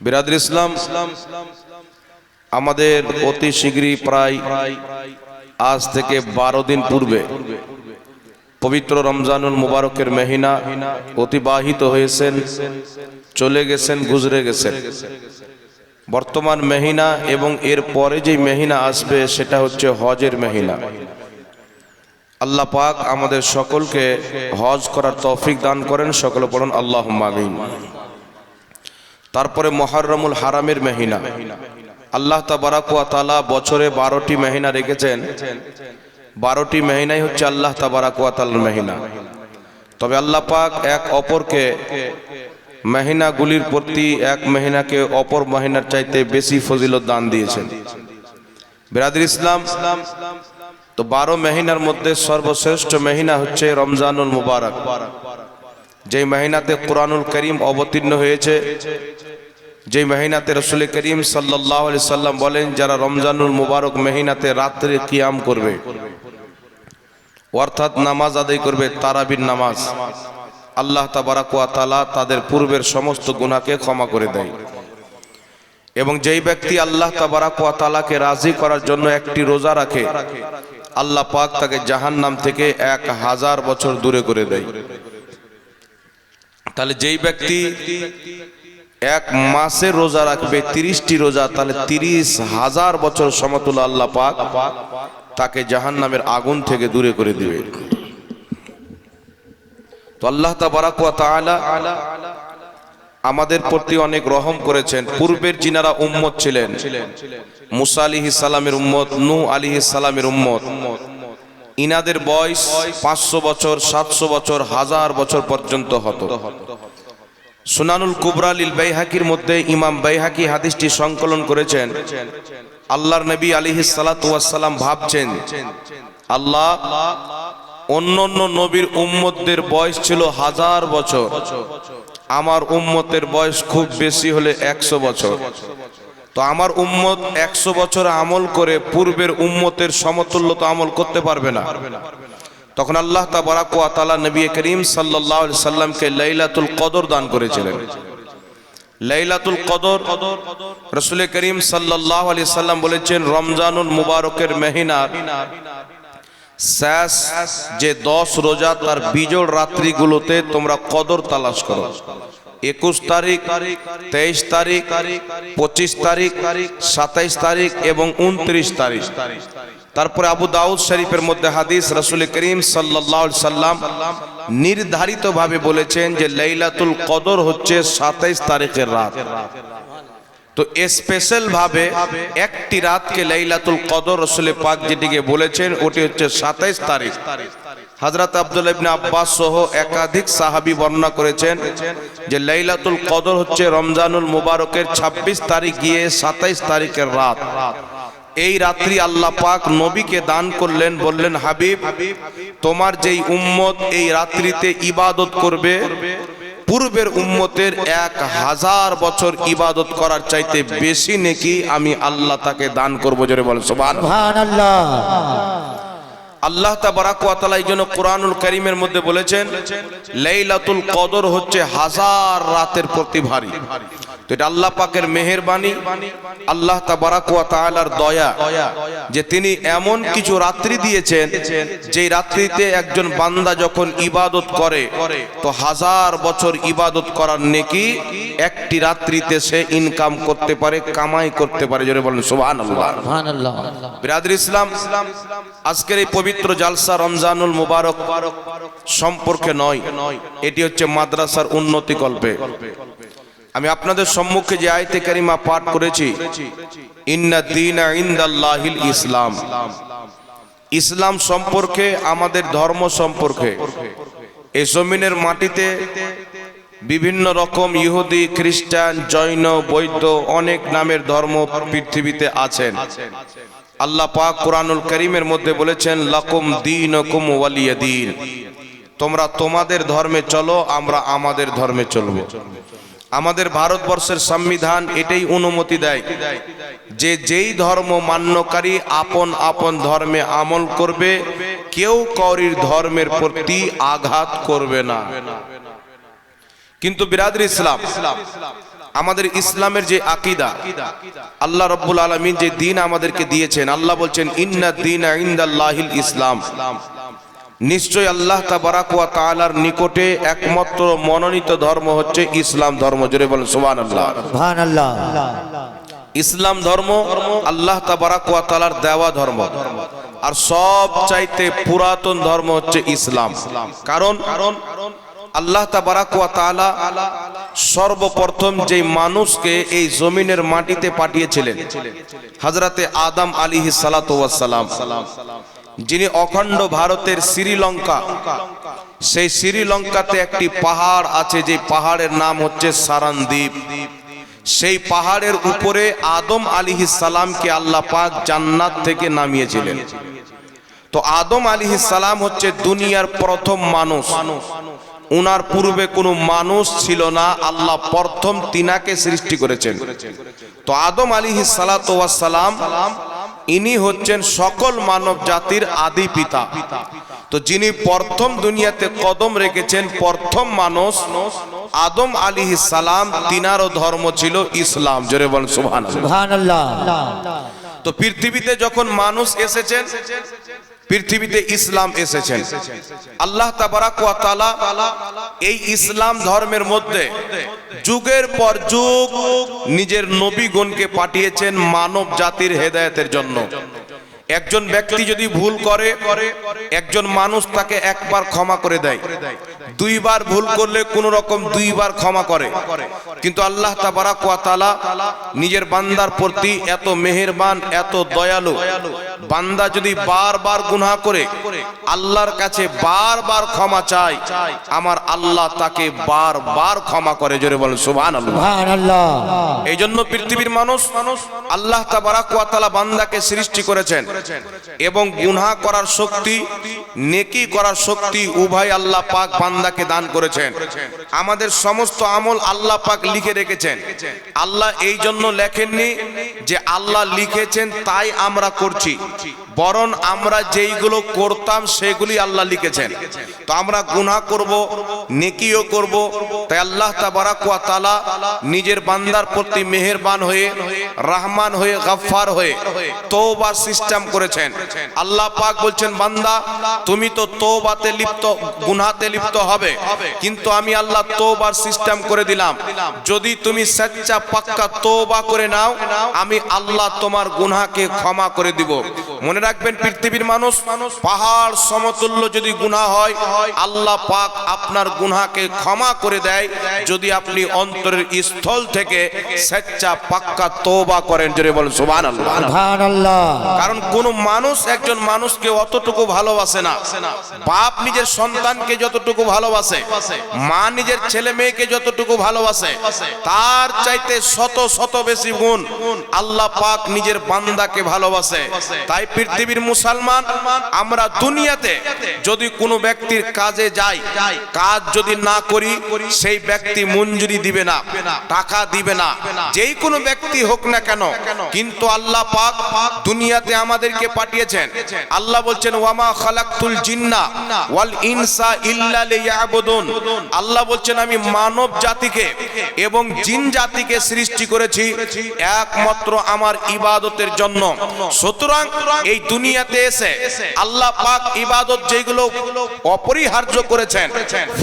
বিরাদর ইসলাম, আমাদের অতি শীঘ্রই প্রায় আজ থেকে বারো দিন পূর্বে পবিত্র রমজানুল মুবারকের মেহিনা অতিবাহিত হয়েছেন, চলে গেছেন, গুজরে গেছেন। বর্তমান মেহিনা এবং এর পরে যে মেহিনা আসবে সেটা হচ্ছে হজের মেহিনা। আল্লাহ পাক আমাদের সকলকে হজ করার তৌফিক দান করেন, সকলে পড়ুন আল্লাহ আমিন। তারপরে মহরমুল হারামের মেহিনা। আল্লাহ তাবারাকুয়া তালা বছরে বারোটি মেহিনা রেখেছেন। বারোটি মেহিনাই হচ্ছে আল্লাহ তাবারাকুয়া তালার মেহিনা। তবে আল্লাহ পাক এক অপরকে মেহিনাগুলির প্রতি এক মেহিনাকে অপর মহিনার চাইতে বেশি ফজিলত দান দিয়েছেন। বিরাদির ইসলাম, তো বারো মেহিনার মধ্যে সর্বশ্রেষ্ঠ মেহিনা হচ্ছে রমজানুল মুবারক। যে মেহিনাতে কোরআনুল করিম অবতীর্ণ হয়েছে যে মেহিনাতে রসুল করিম সাল্লাহ সাল্লাম বলেন, যারা রমজানুল মুবারক মেহিনাতে রাত্রে কিয়াম করবে, অর্থাৎ নামাজ আদায় করবে, তারাবির নামাজ, আল্লাহ তাবারাকুয়া তালা তাদের পূর্বের সমস্ত গুনাহকে ক্ষমা করে দেয়। এবং যেই ব্যক্তি আল্লাহ তাবারাকুয়া তালাকে রাজি করার জন্য একটি রোজা রাখে, আল্লাহ পাক তাকে জাহান নাম থেকে এক হাজার বছর দূরে করে দেয়। তাহলে যেই ব্যক্তি এক মাসে রোজা রাখবে, তিরিশটি রোজা, তাহলে তিরিশ হাজার বছর সমতুল আল্লাহ পাক তাকে জাহান নামের আগুন থেকে দূরে করে দিবে। তো আল্লাহ তালা আমাদের প্রতি অনেক রহম করেছেন। পূর্বের যিনারা উম্মত ছিলেন, মুসা আলী সালামের উম্মত নু আলী সালামের উম্মত ইনাদের বয়স পাঁচশো বছর, সাতশো বছর, হাজার বছর পর্যন্ত হতো। সুনানুল কুবরালিল বাইহাকির মধ্যে ইমাম বাইহাকি হাদিসটি সংকলন করেছেন। আল্লাহর নবী আলিহি সালাম ভাবছেন, আল্লাহ, অন্য অন্য নবীর উম্মতদের বয়স ছিল হাজার বছর। আমার উম্মতের বয়স খুব বেশি হলে একশো বছর। তো আমার উম্মত একশো বছর আমল করে পূর্বের উম্মতের সমতুল্য তো আমল করতে পারবে না। তখন আল্লাহ তাবারাকুয়া তালা নবী করিম সাল্লাহ সাল্লামকে লাইলাতুল কদর দান করেছিলেন। লাইলাতুল কদর রসুল করিম সাল্লাহ আলি সাল্লাম বলেছেন, রমজানুল মুবারকের মেহিনার শেষ যে দশ রোজা তার বিজোড় রাত্রিগুলোতে তোমরা কদর তালাশ করো। একুশ তারিখ, তেইশ তারিখ, পঁচিশ তারিখ, সাতাইশ তারিখ এবং উনত্রিশ তারিখ। তারপরে আবু দাউদ শরীফের মধ্যে হাদিস রসুল করিম সাল্লাহ সাল্লাম নির্ধারিত ভাবে বলেছেন যে লাইলাতুল কদর হচ্ছে সাতাইশ তারিখের রাত। তো স্পেশাল ভাবে একটি রাতকে লাইলাতুল কদর রসুল পাক যেটিকে বলেছেন, ওটি হচ্ছে সাতাইশ তারিখ। হজরত আব্দুল ইবনে আব্বাস সহ একাধিক সাহাবি বর্ণনা করেছেন যে লাইলাতুল কদর হচ্ছে রমজানুল মুবারকের ২৬ তারিখ গিয়ে সাতাইশ তারিখের রাত। এই রাত্রি আল্লাহ পাক নবীকে দান করলেন, বললেন, হাবিব, তোমার যেই উম্মত এই রাত্রিতে ইবাদত করবে, পূর্বের উম্মতের এক হাজার বছর ইবাদত করার চাইতে বেশি নেকি আমি আল্লাহ তাকে দান করব। জোরে বলেন সুবহান সুবহানাল্লাহ। আল্লাহ তাবারাকাতালা এই জন্য কোরআনুল করিমের মধ্যে বলেছেন লাইলাতুল কদর হচ্ছে হাজার রাতের প্রতি ভারী তো এটা আল্লাহ পাকের মেহেরবানি আল্লাহ তাবারাকাতালার দয়া যে তিনি এমন কিছু রাত্রি দিয়েছেন যে রাত্রিতে একজন বান্দা যখন ইবাদত করে তো হাজার বছর ইবাদত করার নেকি একটি রাত্রিতে সে ইনকাম করতে পারে কামাই করতে পারে জোরে বলেন বিরাদর ইসলাম আজকের এই পবিত্র জালসা রমজানুল মুবারক সম্পর্কে নয় এটি হচ্ছে মাদ্রাসার উন্নতি কল্পে। আমি আপনাদের সম্মুখে যে আয়তে কারিমা পাঠ করেছি, ইন্না দিনা ইন্দাল্লাহিল ইসলাম। ইসলাম সম্পর্কে, আমাদের ধর্ম সম্পর্কে এই জমিনের মাটিতে বিভিন্ন রকম ইহুদি, খ্রিস্টান, জৈন বৌদ্ধ অনেক নামের ধর্ম পৃথিবীতে আছেন। আল্লাহ পাক কোরআনুল করিমের মধ্যে বলেছেন, লাকুম দিন কুম ওয়ালিয়া দিন। তোমরা তোমাদের ধর্মে চলো, আমরা আমাদের ধর্মে চলবো। আমাদের ভারতবর্ষের সংবিধান এটাই অনুমতি দেয় যে যেই ধর্ম মান্যকারী আপন আপন ধর্মে আমল করবে, কেউ করির ধর্মের প্রতি আঘাত করবে না। কিন্তু বিরাদর ইসলাম, আমাদের ইসলামের যে আকিদা, আল্লাহ রব্বুল আলমিন যে দিন আমাদেরকে দিয়েছেন, আল্লাহ বলছেন, ইন্না দিন ইন্দাল্লাহিল ইসলাম। নিশ্চয় আল্লাহ তাবারাকুয়া তাআলার নিকটে একমাত্র মনোনীত ধর্ম হচ্ছে ইসলাম ধর্ম। জোরে বলেন সুবহানাল্লাহ। সুবহানাল্লাহ। ইসলাম ধর্ম আল্লাহ তাবারাকুয়া তাআলার দেওয়া ধর্ম। আর সব চাইতে পুরাতন ধর্ম হচ্ছে ইসলাম। কারণ আল্লাহ তাবারাকুয়া তাআলা সর্বপ্রথম যে মানুষকে এই জমিনের মাটিতে পাঠিয়েছিলেন হযরতে আদম আলাইহিস সালাতু ওয়াস সালাম। যিনি অখণ্ড ভারতের শ্রীলঙ্কা, সেই শ্রীলঙ্কাতে একটি পাহাড় আছে যে পাহাড়ের নাম হচ্ছে সারানদ্বীপ সেই পাহাড়ের উপরে আদম আলী সালামকে আল্লাহ পাক জান্নাত থেকে নামিয়েছিলেন। তো আদম আলিহিস সালাম হচ্ছে দুনিয়ার প্রথম মানুষ। উনার পূর্বে কোনো মানুষ ছিল না, আল্লাহ প্রথম তিনাকে সৃষ্টি করেছেন। তো আদম আলিহিস সালাম ইনি হচ্ছেন সকল মানব জাতির আদি পিতা। তো যিনি প্রথম দুনিয়াতে কদম রেখেছেন প্রথম মানুষ আদম আলী সালাম তিনারও ধর্ম ছিল ইসলাম। জোরে বলেন সুহান সুবহানাল্লাহ। তো পৃথিবীতে যখন মানুষ এসেছেন পৃথিবীতে ইসলাম এসেছেন। আল্লাহ এই ইসলাম ধর্মের মধ্যে যুগের পর যুগ নিজের নবীগণকে পাঠিয়েছেন মানব জাতির হেদায়তের জন্য। একজন ব্যক্তি যদি ভুল করে, একজন মানুষ তাকে একবার ক্ষমা করে দেয়। দুইবার ভুল করলে কোন রকম দুইবার ক্ষমা করে। কিন্তু আল্লাহ তাবারাক ওয়া তাআলা নিজের বান্দার প্রতি এত মেহেরবান এত দয়ালু। বান্দা যদি বারবার গুনাহ করে আল্লাহর কাছে বারবার ক্ষমা চায় আমার আল্লাহ তাকে বারবার ক্ষমা করে। জোরে বলেন সুবহানাল্লাহ। এই জন্য পৃথিবীর মানুষ মানুষ আল্লাহ তাবারাক ওয়া তাআলা বান্দাকে সৃষ্টি করেছেন এবং গুনাহ করার শক্তি নেকি করার শক্তি উভয় আল্লাহ পাক বান্দাকে দান করেছেন। আমাদের সমস্ত আমল আল্লাহ পাক লিখে রেখেছেন। আল্লাহ এই জন্য লেখেননি যে আল্লাহ লিখেছেন, তাই আমরা করছি। বরং আমরা যেইগুলো করতাম, সেগুলি আল্লাহ লিখেছেন। তো আমরা গুনাহ করব, নেকিও করব। তাই আল্লাহ ওয়া নিজের বান্দার প্রতি মেহেরবান হয়ে, রহমান হয়ে, গফফার হয়ে তওবা সিস্টেম করেছেন। আল্লাহ পাক বলছেন, বান্দা, তুমি তো তওবাতে লিপ্ত গুনাহতে লিপ্ত হবে। কিন্তু আমি আল্লাহ তওবার সিস্টেম করে দিলাম। যদি তুমি সচ্চা পাক্কা তওবা করে নাও, আমি আল্লাহ তোমার গুনাহকে ক্ষমা করে দিব। মনে রাখবেন পৃথিবীর মানুষ। পাহাড় সমতুল্য যদি গুনাহ হয় আল্লাহ পাক আপনার গুনাহকে ক্ষমা করে দেয়। যদি আপনি অন্তরের স্থল থেকে সচ্চা পাক্কা তওবা করেন জোরে বলেন সুবহানাল্লাহ। সুবহানাল্লাহ। কারণ কোন মানুষ একজন মানুষকে অতটুকু ভালোবাসে না। বাপ নিজের সন্তানকে যতটুকু ভালোবাসে মা নিজের ছেলে মেয়েকে যতটুকু ভালোবাসে তার চাইতে শত শত বেশি গুণ আল্লাহ পাক নিজের বান্দাকে ভালোবাসে। তাই পৃথিবীর মুসলমান, আমরা দুনিয়াতে যদি কোনো ব্যক্তির কাজে যাই, কাজ যদি না করি, সেই ব্যক্তি মঞ্জুরি দিবে না, টাকা দিবে না। যেই কোনো ব্যক্তি হোক না কেন, কিন্তু আল্লাহ পাক দুনিয়াতে আমাদেরকে পাঠিয়েছেন। আল্লাহ বলছেন, ওয়ামা খালাকতুল জিন্না ওয়াল ইনসা ইল্লা লিয়াবুদুন। আল্লাহ বলছেন, আমি মানব জাতিকে এবং জিন জাতিকে সৃষ্টি করেছি একমাত্র আমার ইবাদতের জন্য। সুতরাং এই দুনিয়াতে এসে আল্লাহ পাক ইবাদত যেগুলো অপরিহার্য করেছেন,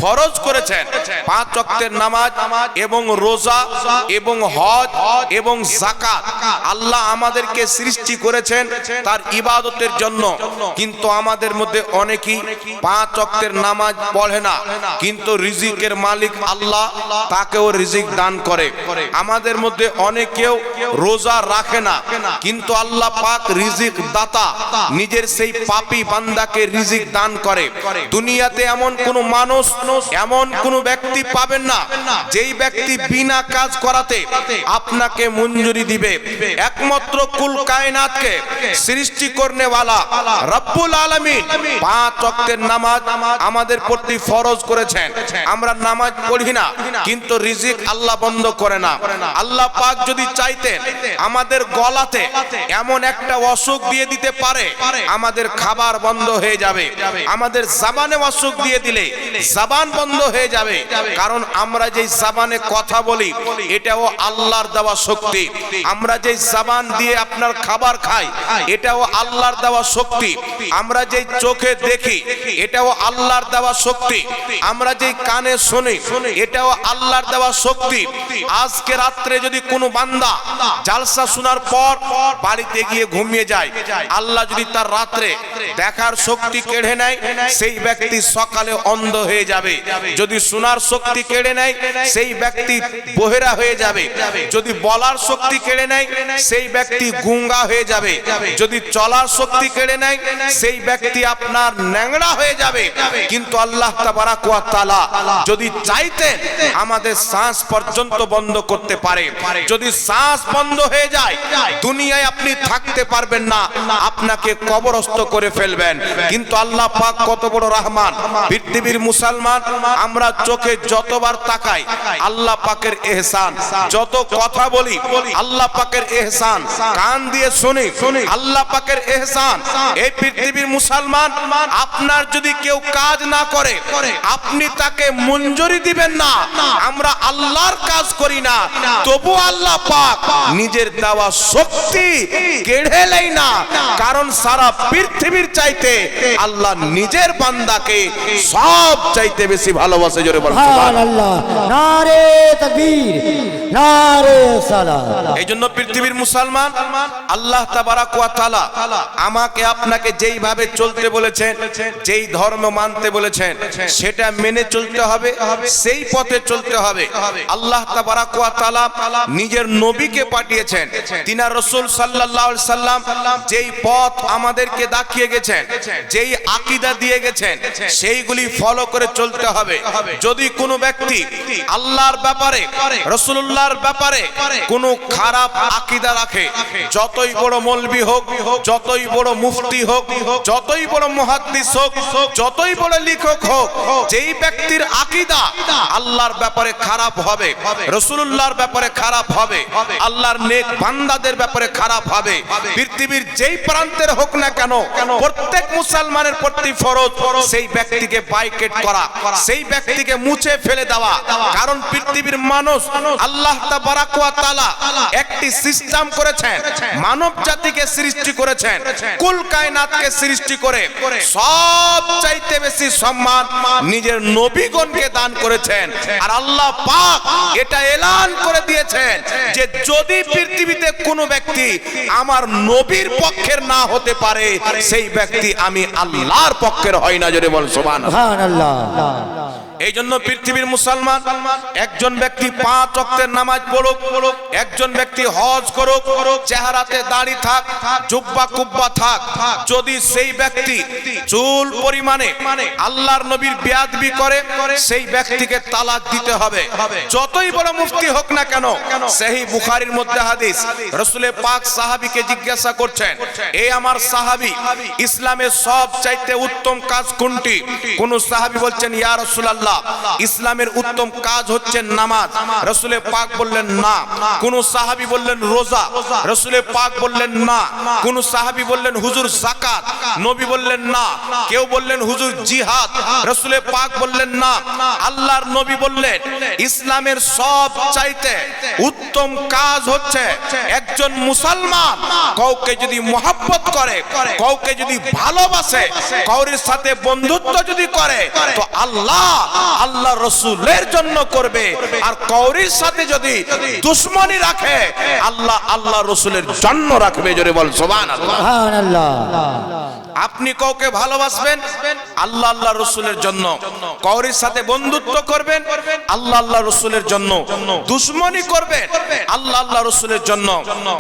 ফরজ করেছেন, পাঁচ ওয়াক্তের নামাজ এবং রোজা এবং হজ এবং যাকাত আল্লাহ আমাদেরকে সৃষ্টি করেছেন তার ইবাদতের জন্য। কিন্তু আমাদের মধ্যে অনেকেই পাঁচ ওয়াক্তের নামাজ পড়ে না। কিন্তু রিজিকের মালিক আল্লাহ তাকেও রিজিক দান করে। আমাদের মধ্যে অনেকেও রোজা রাখে না। কিন্তু আল্লাহ পাক রিজিক দাতা নিজের সেই পাপি বান্দাকে রিজিক দান করে। দুনিয়াতে এমন কোন মানুষ, এমন কোন ব্যক্তি পাবেন না, যেই ব্যক্তি বিনা কাজ করাতে আপনাকে মঞ্জুরি দিবে। একমাত্র কুল কায়নাতকে সৃষ্টি করনে वाला রব্বুল আলামিন পাঁচ ওয়াক্তের নামাজ আমাদের প্রতি ফরজ করেছেন। আমরা নামাজ পড়ি না, কিন্তু রিজিক আল্লাহ বন্ধ করে না। আল্লাহ পাক যদি চাইতেন আমাদের গলাতে এমন একটা অসুখ দিয়ে দিতে পারে, আমাদের খাবার বন্ধ হয়ে যাবে। আমাদের জাবানে অসুখ দিয়ে দিলে জাবান বন্ধ হয়ে যাবে। কারণ আমরা যেই জাবানে কথা বলি, এটাও আল্লাহর দেওয়া শক্তি। আমরা যেই জাবান দিয়ে আপনার খাবার খাই, এটাও আল্লাহর দেওয়া শক্তি। আমরা যেই চোখে দেখি, এটাও আল্লাহর দেওয়া শক্তি। আমরা যেই কানে শুনি, এটাও আল্লাহর দেওয়া শক্তি। আজকে রাত্রে যদি কোনো বান্দা জালসা শোনার পর বাড়িতে গিয়ে ঘুমিয়ে যায়, আল্লাহ যদি তার রাত্রে দেখার শক্তি কেড়ে নেয়, সেই ব্যক্তি সকালে অন্ধ হয়ে যাবে। যদি শোনার শক্তি কেড়ে নেয়, সেই ব্যক্তি বহেরা হয়ে যাবে। যদি বলার শক্তি কেড়ে নেয়, সেই ব্যক্তি গুঙ্গা হয়ে যাবে। যদি চলার শক্তি কেড়ে নেয়, সেই ব্যক্তি আপনার ন্যাংড়া হয়ে যাবে। কিন্তু আল্লাহ তাআলা যদি চাইতেন, আমাদের শ্বাস পর্যন্ত বন্ধ করতে পারে। যদি শ্বাস বন্ধ হয়ে যায়, দুনিয়ায় আপনি থাকতে পারবেন না। আপনাকে কবরস্থ করে ফেলবেন। কিন্তু আল্লাহ পাক কত বড় রহমান। পৃথিবীর মুসলমান, আমরা চোখে যতবার তাকাই, আল্লাহ পাকের এহসান। যত কথা বলি, আল্লাহ পাকের এহসান। কান দিয়ে শুনি, আল্লাহ পাকের এহসান। এই পৃথিবীর মুসলমান, আপনার যদি কেউ কাজ না করে, আপনি তাকে মঞ্জুরি দিবেন না। আমরা আল্লাহর কাজ করি না। তবু আল্লাহ পাক নিজের দেওয়া শক্তি কেড়ে নেই না। কারণ সারা পৃথিবীর চাইতে আল্লাহ নিজের বান্দাকে সব চাইতে বেশি ভালোবাসে, জোরে বল সুবহানাল্লাহ। নারে তাকবীর। এই জন্য পৃথিবীর মুসলমান, আল্লাহ আমাকে আপনাকে যেইভাবে চলতে বলেছেন, যেই ধর্ম মানতে বলেছেন, সেটা মেনে চলতে হবে, সেই পথে চলতে হবে। আল্লাহ নিজের নবীকে পাঠিয়েছেন। তিনার রাসূল সাল্লাম যেই পথ আমাদেরকে দেখিয়ে গেছেন, যেই আকীদা দিয়ে গেছেন, সেইগুলি ফলো করে চলতে হবে। যদি কোনো ব্যক্তি আল্লাহর ব্যাপারে রসুল্লাহর ব্যাপারে কোনো খারাপ আকীদা রাখে। যতই বড় মলবি হোক, যতই বড় মুফতি হোক, যতই বড় মুহাদ্দিস হোক, যতই বড় লেখক হোক, যেই ব্যক্তির আকীদা আল্লাহর ব্যাপারে খারাপ হবে রসুল্লাহর ব্যাপারে খারাপ হবে, আল্লাহর নেক বান্দাদের ব্যাপারে খারাপ হবে, পৃথিবীর যেই প্রান্তের হোক না কেন, প্রত্যেক মুসলমানের প্রতি ফরজ সেই ব্যক্তিকে বাইকেট করা, সেই ব্যক্তিকে মুছে ফেলে দেওয়া। কারণ পৃথিবীর মানুষ আল্লাহ তাবারাক ওয়া তাআলা একটি সিস্টেম করেছেন মানব জাতিকে সৃষ্টি করেছেন কুল কায়নাতকে সৃষ্টি করে সব চাইতে বেশি সম্মান নিজের নবীগণকে দান করেছেন। আর আল্লাহ পাক এটা এলান করে দিয়েছেন যে যদি পৃথিবীতে কোনো ব্যক্তি আমার নবীর পক্ষের না হতে পারে সেই ব্যক্তি আমি আল্লাহর পক্ষের হয় না যদি বল সুবহান সুবহান আল্লাহ এই জন্য পৃথিবীর মুসলমান, একজন ব্যক্তি পাঁচ অক্তের নামাজ পড়ুক, একজন ব্যক্তি হজ করুক, চেহারাতে দাড়ি থাক, জুব্বা কুব্বা থাক, যদি সেই ব্যক্তি চুল পরিমাণে আল্লাহর নবীর বেয়াদবি করে, সেই ব্যক্তিকে তালাক দিতে হবে। যতই বড় মুফতি হোক না কেন, সেই বুখারীর মধ্যে হাদিস, রসুলে পাক সাহাবীকে জিজ্ঞাসা করছেন এই আমার সাহাবী, ইসলামের সব চাইতে উত্তম কাজ কোনটি? কোন সাহাবী বলছেন, ইয়া রাসূলুল্লাহ ইসলামের উত্তম কাজ হচ্ছে নামাজ। রসুলে পাক বললেন না। কোন সাহাবী বললেন রোজা। রসুলে পাক বললেন না। কোন সাহাবী বললেন হুজুর জাকাত নবী বললেন না। কেউ বললেন হুজুর জিহাদ। রসুলে পাক বললেন না। আল্লাহর নবী বললেন, ইসলামের সব চাইতে উত্তম কাজ হচ্ছে একজন মুসলমান কাউকে যদি মহাব্বত করে, কাউকে যদি ভালোবাসে, কাউরির সাথে বন্ধুত্ব যদি করে, তো আল্লাহ আল্লাহ রসুলের জন্য করবে। আর কৌরির সাথে যদি দুশ্মনী রাখে আল্লাহ আল্লাহ রসুলের জন্য রাখবে জোরে বল সোবান আপনি কাউকে ভালোবাসবেন? আল্লাহ আল্লাহ রসুলের জন্য। কৌরির সাথে বন্ধুত্ব করবেন? আল্লাহ আল্লাহ রসুলের জন্য। দুশ্মনী করবেন? আল্লাহ আল্লাহ রসুলের জন্য।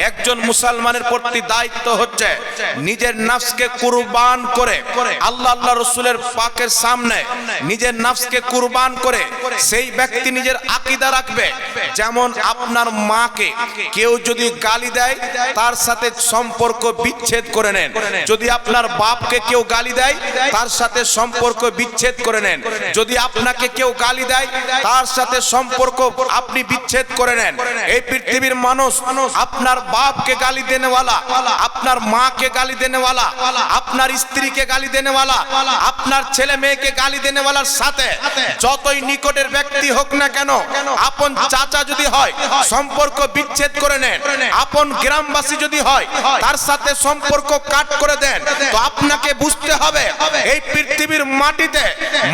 একজন মুসলমানের প্রতি দায়িত্ব হচ্ছে নিজের নাফসকে কুরবান করে। আল্লাহ আল্লাহ রসুলের পাকের সামনে নিজের নাফসকে কুরবান করে, সেই ব্যক্তি নিজের আকিদা রাখবে। যেমন আপনার মাকে কেউ যদি গালি দেয়, তার সাথে সম্পর্ক বিচ্ছেদ করে নেন। যদি আপনার বাপকে কেউ গালি দেয়, তার সাথে সম্পর্ক বিচ্ছেদ করে নেন। যদি আপনাকে কেউ গালি দেয়, তার সাথে সম্পর্ক আপনি বিচ্ছেদ করে নেন। এই পৃথিবীর মানুষ আপনার বাপকে গালি দেনেওয়ালা, আপনার মাকে গালি দেনেওয়ালা, আপনার স্ত্রীকে গালি দেনেওয়ালা, আপনার ছেলে মেয়েকে গালি দেনেওয়ালার সাথে যতই নিকটের ব্যক্তি হোক না কেন, আপন চাচা যদি হয়, সম্পর্ক বিচ্ছেদ করে নেন। আপন গ্রামবাসী যদি হয়, তার সাথে সম্পর্ক কাট করে দেন। তো আপনাকে বুঝতে হবে, এই পৃথিবীর মাটিতে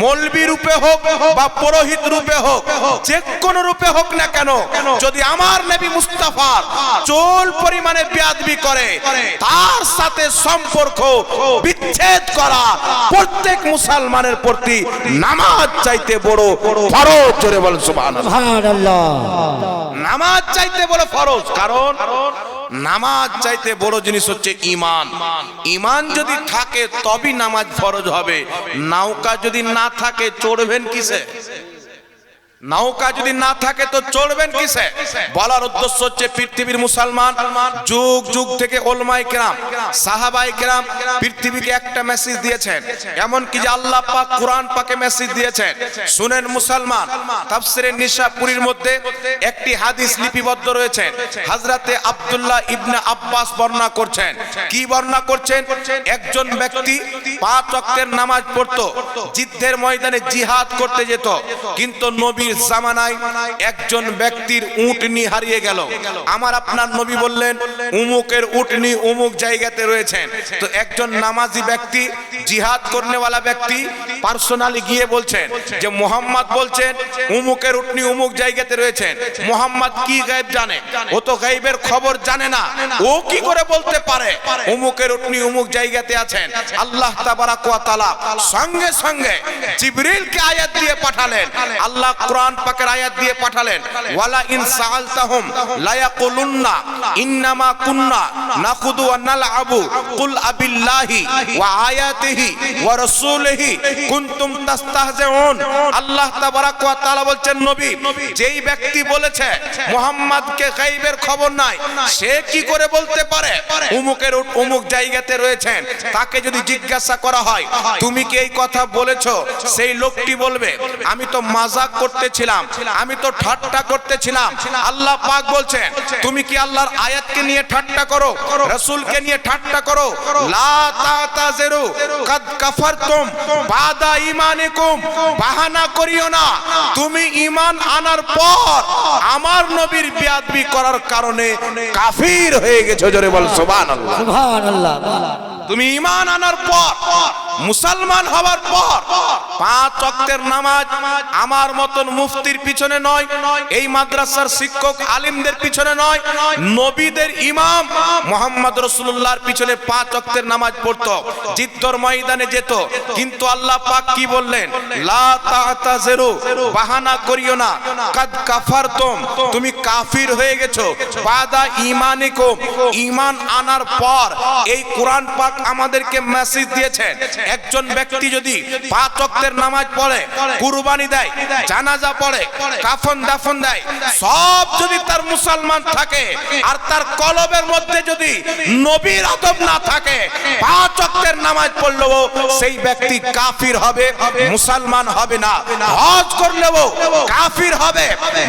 মলবি রূপে হোক বা পুরোহিত রূপে হোক যে কোনো রূপে হোক না কেন, যদি আমার নবী মুস্তাফার চোল পরিমাণে বেয়াদবি করে, তার সাথে সম্পর্ক বিচ্ছেদ করা প্রত্যেক মুসলমানের প্রতি নামাজ চাইতে বড় ফরজ। জোরে বলেন সুবহানাল্লাহ। নামাজ চাইতে বড় ফরজ কারণ নামাজ চাইতে বড় জিনিস হচ্ছে ইমান ইমান যদি থাকে তবেই নামাজ ফরজ হবে। নৌকা যদি না থাকে চড়বেন কিসে? নৌকা যদি না থাকে তো চড়বেন কিসে? বলার উদ্দেশ্য হচ্ছে পৃথিবীর মুসলমান, যুগ যুগ থেকে ওলমাই কেরাম, সাহাবাই কেরাম পৃথিবীকে একটা মেসেজ দিয়েছেন। এমন কি যে আল্লাহ পাক কোরআন পাকে মেসেজ দিয়েছেন। শুনেন মুসলমান তাফসিরে নিশাপুরীর মধ্যে একটি হাদিস লিপিবদ্ধ রয়েছে। হযরতে আব্দুল্লাহ ইবনে আব্বাস বর্ণনা করছেন। কি বর্ণনা করছেন? একজন ব্যক্তি পাঁচ ওয়াক্তের নামাজ পড়তো, যুদ্ধের ময়দানে জিহাদ করতে যেত, কিন্তু নবীর জামানায় একজন ব্যক্তির উটনি হারিয়ে গেল। আমার আপনার নবী বললেন, উমুকের উটনি উমুক জায়গাতে রয়েছেন তো একজন নামাজি ব্যক্তি, জিহাদ করনেওয়ালা ব্যক্তি পার্সোনালি গিয়ে বলছেন যে, মোহাম্মদ বলছেন, উমুকের উটনি উমুক জায়গাতে রয়েছেন মোহাম্মদ কি গায়েব জানে? ও তো গায়েবের খবর জানে না। ও কি করে বলতে পারে? উমুকের উটনি উমুক জায়গাতে আছেন। আল্লাহ তাবারাক ওয়া তাআলা সঙ্গে সঙ্গে জিবরিলকে আয়াত দিয়ে পাঠালেন। আল্লাহ কোরআন পাকের আয়াত দিয়ে পাঠালেন। ওয়ালা ইন সাআলতাহুম লা ইয়াকুলুন্না ইন্নামা কুন্না নাখুদু ওয়া নালআবু কুল আবিল্লাহি ওয়া আয়াতিহি ওয়া রাসূলিহি কুনতুম তাস্তাহজিউন। আল্লাহ তাবারাক ওয়া তাআলা বলছেন, নবী, যেই ব্যক্তি বলেছে, মুহাম্মদকে গায়বের খবর নাই, সে কি করে বলতে পারে? উমুকের উমুক জায়গাতে রয়েছেন। তাকে যদি জিজ্ঞাসা করা হয়, তুমি কি এই কথা বলেছ? সেই লোকটি বলবে, আমি তো মাজাক করতেছিলাম, আমি তো ঠাট্টা করতেছিলাম। আল্লাহ পাক বলছেন, তুমি কি আল্লাহর আয়াতকে নিয়ে ঠাট্টা করো? রাসূলকে নিয়ে ঠাট্টা করো? লা তাতাজিরু কাদ কাফারতুম বাদা ঈমানিকুম। বাহানা করিও না। তুমি ঈমান আনার পর আমার নবীর বিয়াদবি করার কারণে কাফির হয়ে গেছো। জোরে বল, সুবহানাল্লাহ। তুমি ইমান আনার পর মুসলমান হওয়ার পর পাঁচ ওয়াক্তের নামাজ আমার মতন মুফতির পিছনে নয় এই মাদ্রাসার শিক্ষক আলিমদের পিছনে নয় নবীদের ইমাম মোহাম্মদ রসুল্লাহর পিছনে পাঁচ ওয়াক্তের নামাজ পড়তো জিদ্দর ময়দানে যেত। কিন্তু আল্লাহ পাক কি বললেন? লা তাতাজিরু বাহানা করিও না। কাদ কাফারতুম তুমি কাফির হয়ে গেছো। বাদা ঈমানিকুম ঈমান আনার পর এই কোরআন পাক আমাদেরকে মেসেজ দিয়েছেন। একজন ব্যক্তি যদি পাঁচ ওয়াক্তের নামাজ পড়ে কুরবানি দেয় জানাজা পড়ে কাফন দাফন দেয় সব যদি তার মুসলমান থাকে আর তার কলবের মধ্যে যদি নবীর আদব না থাকে পাঁচ ওয়াক্তের নামাজ পড়লেও সেই ব্যক্তি কাফির হবে মুসলমান হবে না। হজ করলেও কাফির হবে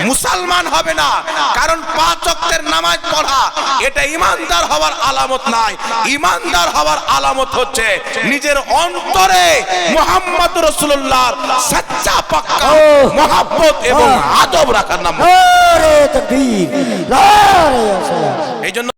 মুসলমান হবে না। কারণ পাঁচ ওয়াক্তের নামাজ পড়া এটা ইমানদার হওয়ার আলামত নাই। ইমানদার হওয়ার আলামত হচ্ছে নিজের অন্তরে মোহাম্মদ রসুল্লাহর সচ্চা পাক্কা মহাব্বত এবং আদব রাখার নাম। সালাত এই জন্য